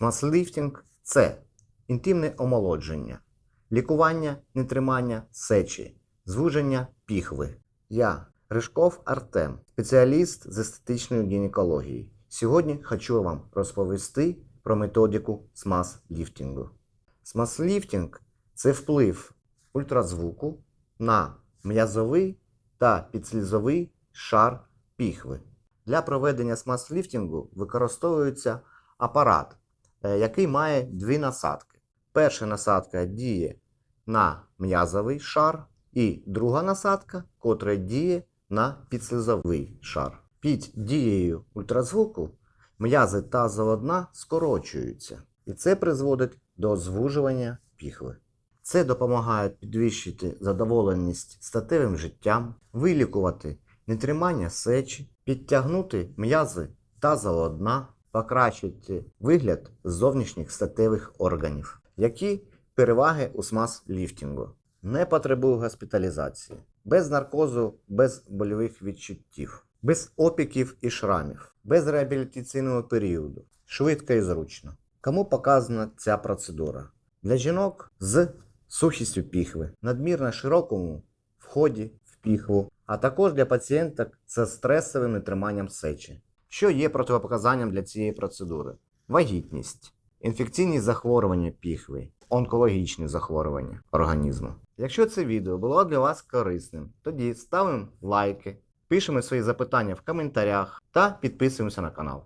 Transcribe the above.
Смаз-ліфтинг – це інтимне омолодження, лікування нетримання сечі, звуження піхви. Я Ришков Артем, спеціаліст з естетичної гінекології. Сьогодні хочу вам розповісти про методику. Смаз-ліфтинг – це вплив ультразвуку на м'язовий та підслізовий шар піхви. Для проведення смаз-ліфтингу використовується апарат, який має дві насадки. Перша насадка діє на м'язовий шар, і друга насадка, котра діє на підслизовий шар. Під дією ультразвуку м'язи тазового дна скорочуються, і це призводить до звужування піхви. Це допомагає підвищити задоволеність статевим життям, вилікувати нетримання сечі, підтягнути м'язи тазового дна, покращити вигляд зовнішніх статевих органів. Які переваги у смаз-ліфтингу? Не потребує госпіталізації, без наркозу, без больових відчуттів, без опіків і шрамів, без реабілітаційного періоду, швидко і зручно. Кому показана ця процедура? Для жінок з сухістю піхви, надмірно широкому вході в піхву, а також для пацієнток з стресовим нетриманням сечі. Що є противопоказанням для цієї процедури? Вагітність, інфекційні захворювання піхви, онкологічні захворювання організму. Якщо це відео було для вас корисним, тоді ставимо лайки, пишемо свої запитання в коментарях та підписуємося на канал.